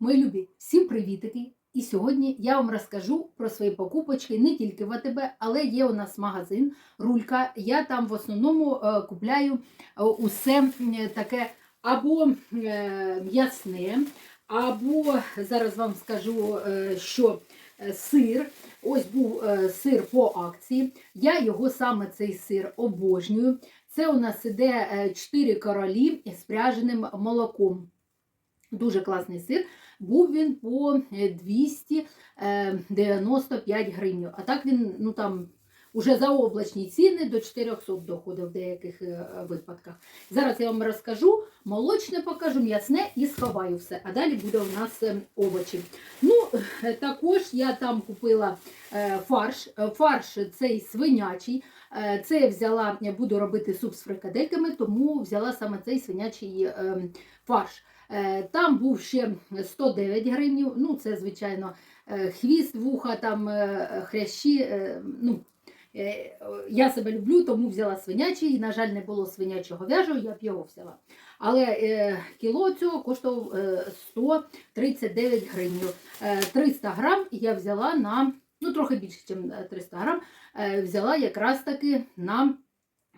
Мої любі, всім привітики! І сьогодні я вам розкажу про свої покупочки не тільки в АТБ, але є у нас магазин Рулька. Я там в основному е, купляю е, усе таке або е, м'ясне, або зараз вам скажу, що сир. Ось був сир по акції. Я його саме цей сир обожнюю. Це у нас іде 4 королі з пряженим молоком. Дуже класний сир. Був він по е, 295 гривень. А так він ну там уже за облачні ціни до 400 доходив в деяких е, випадках. Зараз я вам розкажу, молочне покажу, м'ясне і сховаю все. А далі буде у нас е, овочі. Ну, е, також я там купила е, фарш. Е, Фарш цей свинячий. Е, Це я взяла, я буду робити суп з фрикадельками, тому взяла саме цей свинячий е, фарш. Е, Там був ще 109 гривень, ну це, звичайно, е, хвіст, вуха, там е, хрящі. Ну, я себе люблю, тому взяла свинячий. і, На жаль, не було свинячого в'яжу, я б його взяла. Але е, кіло цього коштував е, 139 гривень. Е, 300 грам я взяла на, ну трохи більше, ніж 300 грам, е, взяла якраз таки на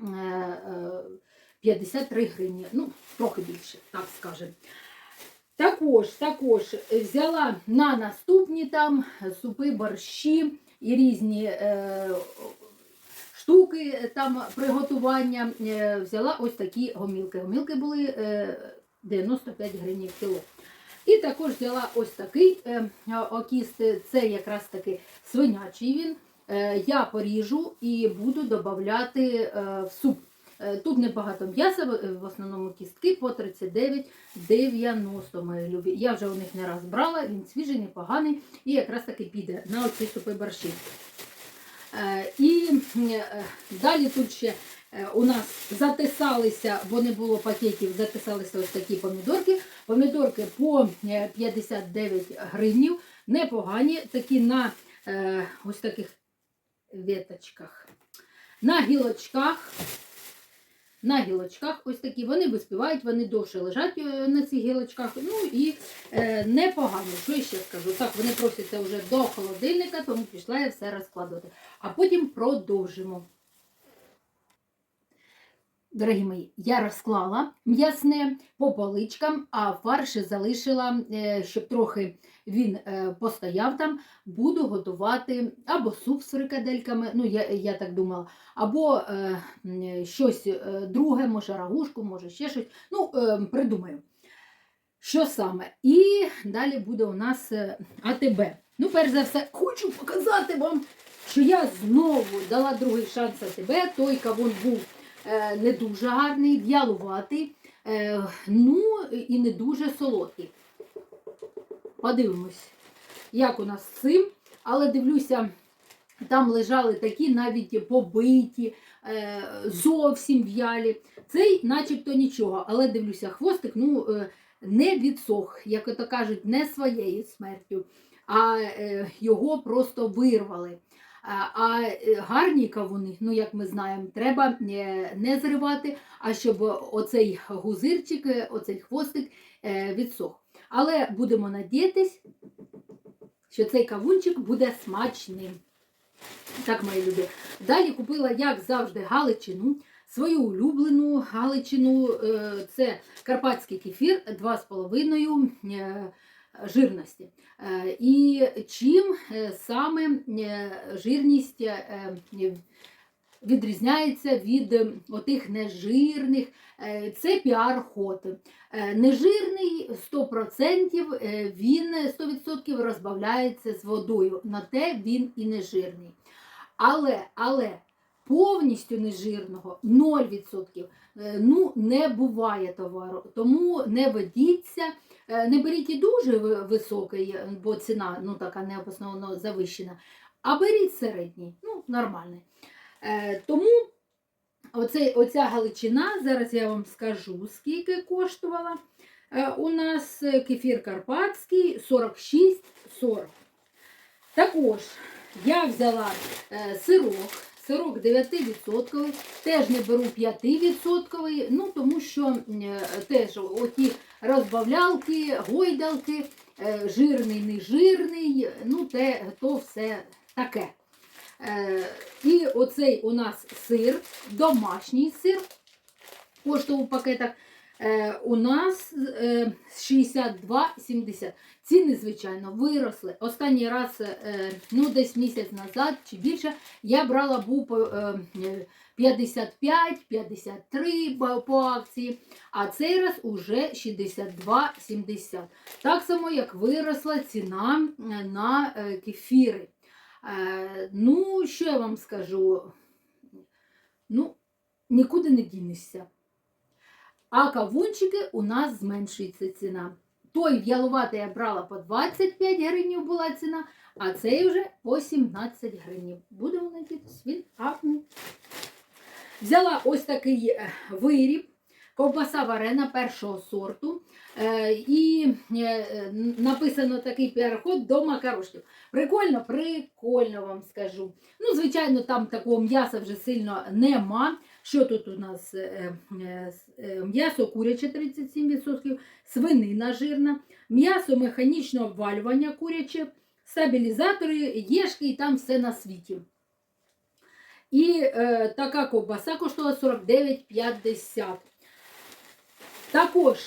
е, 53 гривні. Ну, трохи більше, так скажемо. Також, також взяла на наступні там супи, борщі і різні е, штуки там приготування. Е, взяла ось такі гомілки. Гомілки були е, 95 гривень в кіло. І також взяла ось такий е, окіст, це якраз таки свинячий він. Е, я поріжу і буду додавати е, в суп. Е, Тут небагато м'яса, в- в основному кістки по 39,90 мої любі. Я вже у них не раз брала, він свіжий, непоганий і якраз таки піде на оці супи борщі. Е, І е, далі тут ще е, у нас затисалися, бо не було пакетів, затисалися ось такі помідорки. Помідорки по е, 59 гривнів, непогані, такі на е, ось таких веточках. На гілочках на гілочках ось такі. Вони виспівають, вони довше лежать е, на цих гілочках. Ну і е, непогано. Що я ще скажу? Так, вони просяться вже до холодильника, тому пішла я все розкладувати. А потім продовжимо. Дорогі мої, я розклала м'ясне по поличкам, а фарш залишила, е, щоб трохи він е, постояв там. Буду готувати або суп з фрикадельками, ну я, я так думала, або е, щось е, друге, може рагушку, може ще щось. Ну, е, придумаю. Що саме? І далі буде у нас е, АТБ. Ну, перш за все, хочу показати вам, що я знову дала другий шанс АТБ. Той кавун був е, не дуже гарний, в'ялуватий, е, ну і не дуже солодкий. Подивимось, як у нас з цим. Але дивлюся, там лежали такі навіть побиті, е, зовсім в'ялі. Цей начебто нічого, але дивлюся, хвостик ну, е, не відсох, як ото кажуть, не своєю смертю, а е, його просто вирвали. А, гарні кавуни, ну як ми знаємо, треба не зривати, а щоб оцей гузирчик, оцей хвостик відсох. Але будемо надіятись, що цей кавунчик буде смачним. Так, мої любі. Далі купила, як завжди, галичину. Свою улюблену галичину. е, Це карпатський кефір 2,5 е, жирності. Е, І чим саме жирність відрізняється від е, отих нежирних, е, це піар-ход. Е, Нежирний 100% е, він 100% розбавляється з водою, на те він і нежирний. Але, але повністю нежирного 0%. е, Ну, не буває товару, тому не ведіться, не беріть і дуже високий, бо ціна ну, така необосновано завищена, а беріть середній, ну, нормальний. Е, Тому оцей, оця галичина, зараз я вам скажу, скільки коштувала. Е, У нас е, кефір карпатський 46,40. Також я взяла сирок, сирок 9%, теж не беру 5%, ну тому що теж оті розбавлялки, гойдалки жирний, не жирний, ну те, то все таке. Е, І оцей у нас сир, домашній сир, коштував в пакетах. Е, у нас е, 62,70. Ціни, звичайно, виросли. Останній раз, е, ну десь місяць назад чи більше, я брала був е, 55-53 по- акції, а цей раз уже 62,70. Так само, як виросла ціна е, на е, кефіри. Е, Ну, що я вам скажу? Ну, нікуди не дінешся. А кавунчики у нас зменшується ціна. Той в'ялуватий я брала по 25 гривень була ціна, а цей вже по 17 гривень. Надіятися, він гарний. Взяла ось такий е, виріб, ковбаса варена першого сорту. Е, І е, написано такий переход до макарошків. Прикольно, прикольно вам скажу. Ну, звичайно, там такого м'яса вже сильно нема. Що тут у нас? Е, М'ясо куряче 37%, свинина жирна, м'ясо механічного обвалювання куряче, стабілізатори, єшки і там все на світі. І е, така ковбаса коштувала 49,50. Також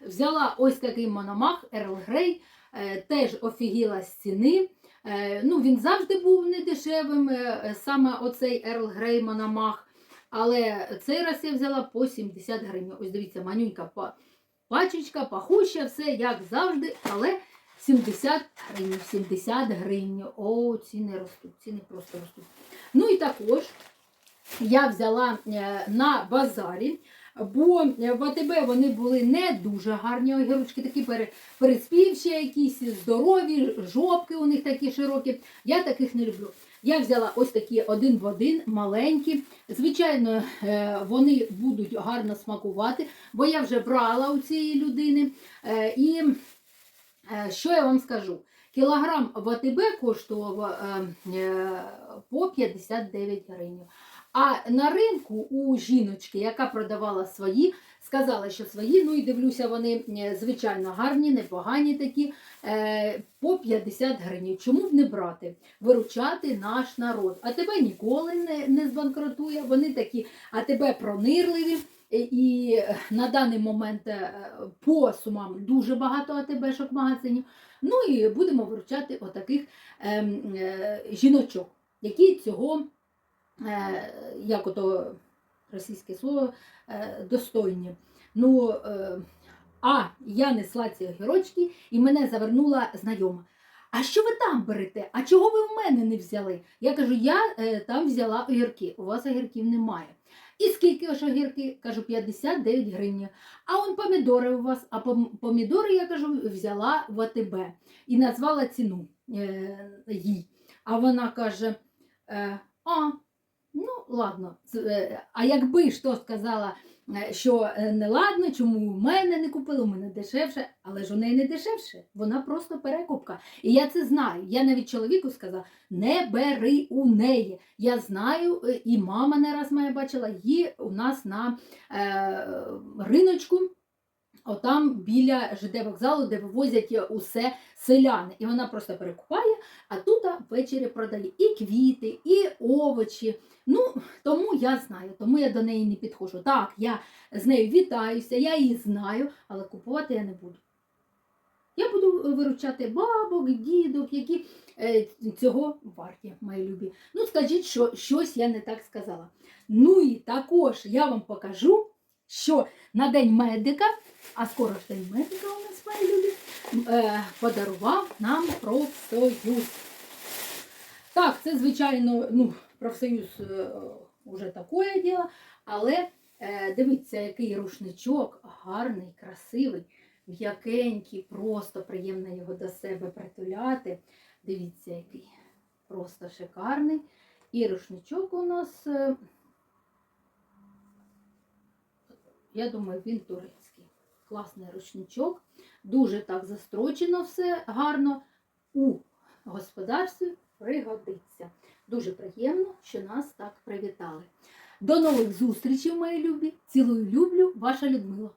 взяла ось такий мономах Ерл Грей, е, теж офігіла з ціни. Е, ну, він завжди був недешевим, е, саме оцей Ерл Грей Мономах. Але цей раз я взяла по 70 гривень. Ось дивіться, манюнька пачечка, пахуща, все як завжди, але 70 гривень, 70 гривень. О, ціни ростуть, ціни просто ростуть. Ну і також я взяла на базарі, бо е, в АТБ вони були не дуже гарні огірочки, такі переспівші якісь, здорові, жопки у них такі широкі. Я таких не люблю. Я взяла ось такі один в один, маленькі. Звичайно, е, вони будуть гарно смакувати, бо я вже брала у цієї людини. Е, І е, що я вам скажу? Кілограм в АТБ коштував е, е, по 59 гривень. А на ринку у жіночки, яка продавала свої, сказала, що свої, ну і дивлюся, вони звичайно гарні, непогані такі, е, по 50 гривень. Чому б не брати? Виручати наш народ. А тебе ніколи не, не збанкрутує. Вони такі, а тебе пронирливі. Е, І е, на даний момент по сумам дуже багато АТБшок магазинів. Ну і будемо виручати отаких ем, е, жіночок, які цього, як ото російське слово, е, достойні. Ну, е, а я несла ці огірочки і мене завернула знайома. А що ви там берете? А чого ви в мене не взяли? Я кажу, я е, там взяла огірки, у вас огірків немає. І скільки ж огірки? Кажу, 59 гривень. А он помідори у вас, а помідори, я кажу, взяла в АТБ і назвала ціну е, їй. А вона каже: е, а, ладно, е, а якби ж то сказала, е, що е, не ладно, чому у мене не купили, у мене дешевше, але ж у неї не дешевше, вона просто перекупка. І я це знаю. Я навіть чоловіку сказала, не бери у неї. Я знаю, і мама не раз моя бачила, її у нас на е, риночку. Отам біля ЖД вокзалу, де вивозять усе селяни. І вона просто перекупає, а тут ввечері продає і квіти, і овочі. Ну, тому я знаю, тому я до неї не підходжу. Так, я з нею вітаюся, я її знаю, але купувати я не буду. Я буду виручати бабок, дідок, які е, цього варті, мої любі. Ну, скажіть, що щось я не так сказала. Ну і також я вам покажу, що на День медика, а скоро ж День медика у нас, мої любі, е, подарував нам профсоюз. Так, це, звичайно, ну, профсоюз е, уже таке діло, але е, дивіться, який рушничок, гарний, красивий, м'якенький, просто приємно його до себе притуляти. Дивіться, який просто шикарний. І рушничок у нас, е, я думаю, він турецький. Класний рушничок. Дуже так застрочено все гарно. У господарстві пригодиться. Дуже приємно, що нас так привітали. До нових зустрічей, мої любі. Цілую, люблю, ваша Людмила.